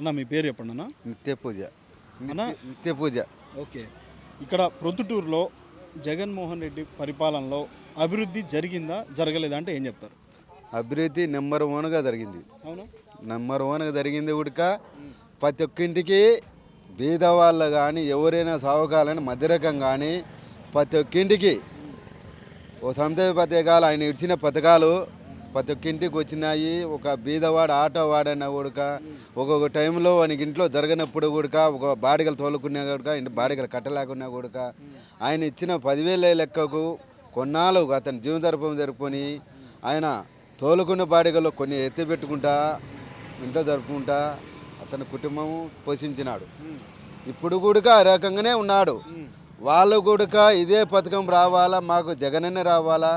అన్న మీ పేరు చెప్పండి అన్న. నిత్య పూజ. అన్నా? నిత్య- పూజ. ఓకే. ఇక్కడ ప్రొద్దుటూరులో జగన్మోహన్ రెడ్డి పరిపాలనలో అభివృద్ధి జరిగిందా జరగలేదా అంటే ఏం చెప్తారు? అభివృద్ధి నెంబర్ వన్గా జరిగింది. అవును? నెంబర్ వన్గా జరిగింది ఉడక. ప్రతి ఒక్కింటికి బీద వాళ్ళు కానీ ఎవరైనా సావుకాలని మధ్యరకం కానీ ప్రతి ఒక్కింటికి ఓ సంతోష పథకాలు ఆయన ఇచ్చిన పథకాలు ప్రతి ఒక్కింటికి వచ్చినాయి. ఒక బీదవాడు ఆటో వాడన్న కూడక ఒక్కొక్క టైంలో వానికి ఇంట్లో జరగనప్పుడు కూడక ఒక బాడిగలు తోలుకున్నా కూడక ఇంటి బాడిగలు కట్టలేకున్నా కూడక ఆయన ఇచ్చిన పదివేల లెక్కకు కొన్నాళ్ళు అతని జీవనతరపం జరుపుకొని ఆయన తోలుకున్న బాడిగలు కొన్ని ఎత్తి పెట్టుకుంటా ఇంట్లో జరుపుకుంటా అతని కుటుంబం పోషించినాడు. ఇప్పుడు కూడా ఆ రకంగానే ఉన్నాడు. వాళ్ళు కూడా ఇదే పథకం రావాలా మాకు జగనన్న రావాలా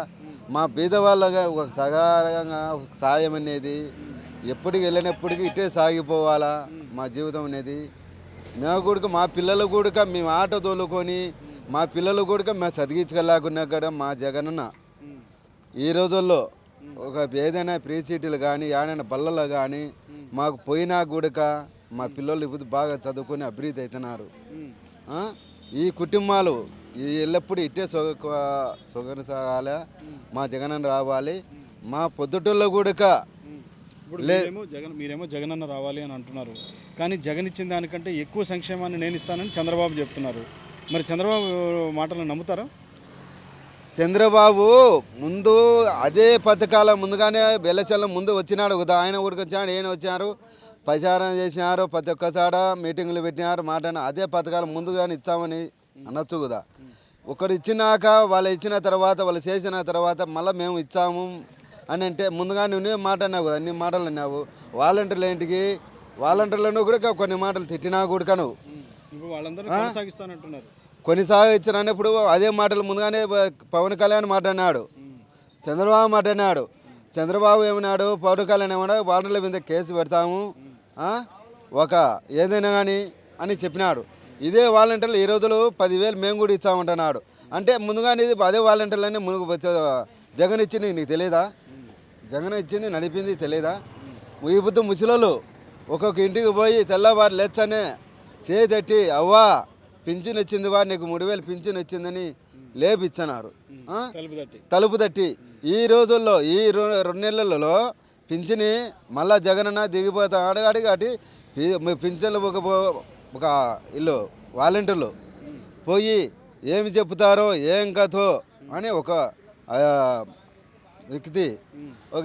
మా పేదవాళ్ళగా ఒక సగారంగా సాయం అనేది ఎప్పటికి వెళ్ళినప్పటికీ ఇట్టే సాగిపోవాలా మా జీవితం అనేది. మేము కూడా మా పిల్లలు కూడా మేము ఆట తోలుకొని మా పిల్లలు కూడా మేము చదివించగలకున్నా కూడా మా జగనన్న ఈ రోజుల్లో ఒక ఏదైనా ప్రీ సీట్లు కానీ ఏదైనా బల్లలు కానీ మాకు పోయినా కూడక మా పిల్లలు ఇప్పుడు బాగా చదువుకొని అభివృద్ధి అవుతున్నారు. ఈ కుటుంబాలు ఎల్లప్పుడూ ఇట్టే సొగ సొగన సాగాలి. మా జగనన్న రావాలి. మా పొద్దుటల్లో కూడక ఇప్పుడు మీరేమో జగన్ మీరేమో జగన్ అన్న రావాలి అని అంటున్నారు. కానీ జగన్ ఇచ్చిన దానికంటే ఎక్కువ సంక్షేమాన్ని నేను ఇస్తానని చంద్రబాబు చెప్తున్నారు. మరి చంద్రబాబు మాటలను నమ్ముతారా? చంద్రబాబు ముందు అదే పథకాల ముందుగానే బెల్లచల్లం ముందు వచ్చినాడు. కదా ఆయన ఊరికి వచ్చాడు ఈయన వచ్చారు ప్రచారం చేసినారు ప్రతి ఒక్కసాడ మీటింగులు పెట్టినారు మాట అదే పథకాలు ముందుగానే ఇచ్చామని అనొచ్చు కదా. ఒకరు ఇచ్చినాక వాళ్ళు ఇచ్చిన తర్వాత వాళ్ళు చేసిన తర్వాత మళ్ళీ మేము ఇచ్చాము అని అంటే ముందుగా నువ్వు మాట అన్నావు కదా అన్ని మాటలు అన్నావు. వాలంటీర్లు ఏంటికి? వాలంటీర్లను కూడా కొన్ని మాటలు తిట్టినా కూడా నువ్వు కొనసాగించినప్పుడు అదే మాటలు ముందుగానే పవన్ కళ్యాణ్ మాట్లాడినాడు చంద్రబాబు మాట్లాడినాడు చంద్రబాబు ఏమన్నాడు? పవన్ కళ్యాణ్ ఏమన్నాడు? వాటర్ల మీద కేసు పెడతాము? ఒక ఏదైనా కానీ అని చెప్పినాడు. ఇదే వాలంటీర్లు ఈ రోజులు పదివేలు మేము కూడా ఇచ్చామంటున్నాడు. అంటే ముందుగానే ఇది అదే వాలంటీర్లని మునుగు జగన్ ఇచ్చింది నీకు తెలియదా జగన్ ఇచ్చింది నడిపింది తెలియదా ఈ బుద్ధి ముసలోళ్ళు ఒక్కొక్క ఇంటికి పోయి తెల్లవారు లేచనే చేతట్టి అవ్వా పింఛన్ వచ్చింది వా నీకు మూడు వేలు పింఛన్ వచ్చిందని లేపిచ్చన్నారు? తలుపు తట్టి. ఈ రోజుల్లో ఈ రెండు నెలలలో పింఛని మళ్ళా జగనన్న దిగిపోతా అడగాడి కాబట్టి పింఛన్లు ఒక ఇల్లు వాలంటీర్లు. పోయి ఏమి చెప్తారో ఏం కథో అని ఒక వ్యక్తి ఒక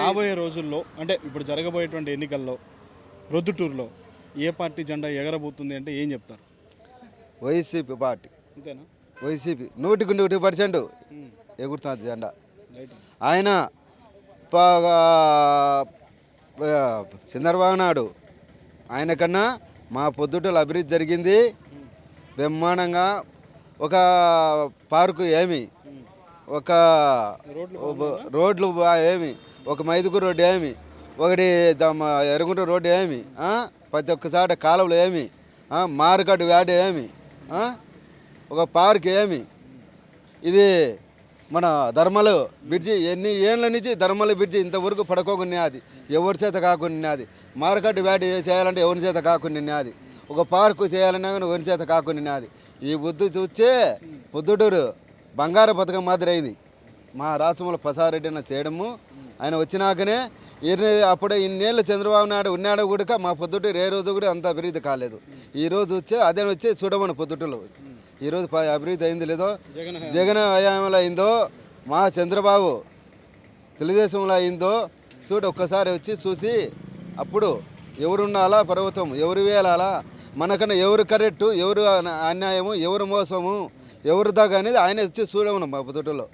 రాబోయే రోజుల్లో అంటే ఇప్పుడు జరగబోయేటువంటి ఎన్నికల్లో ప్రొద్దుటూరులో ఏ పార్టీ జెండా ఎగరబోతుంది అంటే ఏం చెప్తారు? YCP party. అంతేనా? వైసీపీ. నూటికి నూటి పర్సెంట్ ఎగురుతుంది జెండా. ఆయన చంద్రబాబు నాయుడు ఆయన కన్నా మా పొద్దుటలు అభివృద్ధి జరిగింది బ్రహ్మాండంగా ఒక పార్కు ఏమి ఒక రోడ్లు ఏమి ఒక మైదుగు రోడ్డు ఏమి ఒకటి ఎరుగుంట రోడ్డు ఏమి? ప్రతి ఒక్కసారి కాలువలు ఏమి? మార్కెట్ వ్యాడ్ ఏమి? ఒక పార్క్ ఏమి ఇది మన ధర్మలు బ్రిడ్జి ఎన్ని ఏళ్ళ నుంచి ధర్మల బ్రిడ్జి ఇంతవరకు పడుకోకున్నది. ఎవరి చేత కాకున్నది? మార్కెట్ వ్యాట్ చేయాలంటే ఎవరి చేత కాకున్నది? ఒక పార్కు చేయాలన్నా కానీ ఎవరి చేత కాకున్నది? ఈ బుద్ధి చూస్తే బుద్ధుడు బంగారు పథకం మాదిరి అయింది. మా రాష్ట్రంలో ప్రసారెడ్డి అన్న చేయడము. ఆయన వచ్చినాకనే ఇన్ని అప్పుడే ఇన్నేళ్ళు చంద్రబాబు నాయుడు ఉన్నాడు కూడా మా పొద్దుటూరు ఏ రోజు కూడా అంత అభివృద్ధి కాలేదు. ఈ రోజు వచ్చే అదే వచ్చి చూడమని పొద్దుటూరులో ఈరోజు అభివృద్ధి అయింది లేదో? జగన్ హయాంలో. అయిందో? మా చంద్రబాబు తెలుగుదేశంలో అయిందో? చూడు ఒక్కసారి వచ్చి చూసి అప్పుడు ఎవరున్నాలా పర్వతం? ఎవరు వేయాలా మనకన్నా ఎవరు కరెక్టు ఎవరు అన- అన్యాయము? ఎవరు మోసము? ఎవరు దాకా అనేది ఆయన వచ్చి చూడమను మా పొద్దుటలో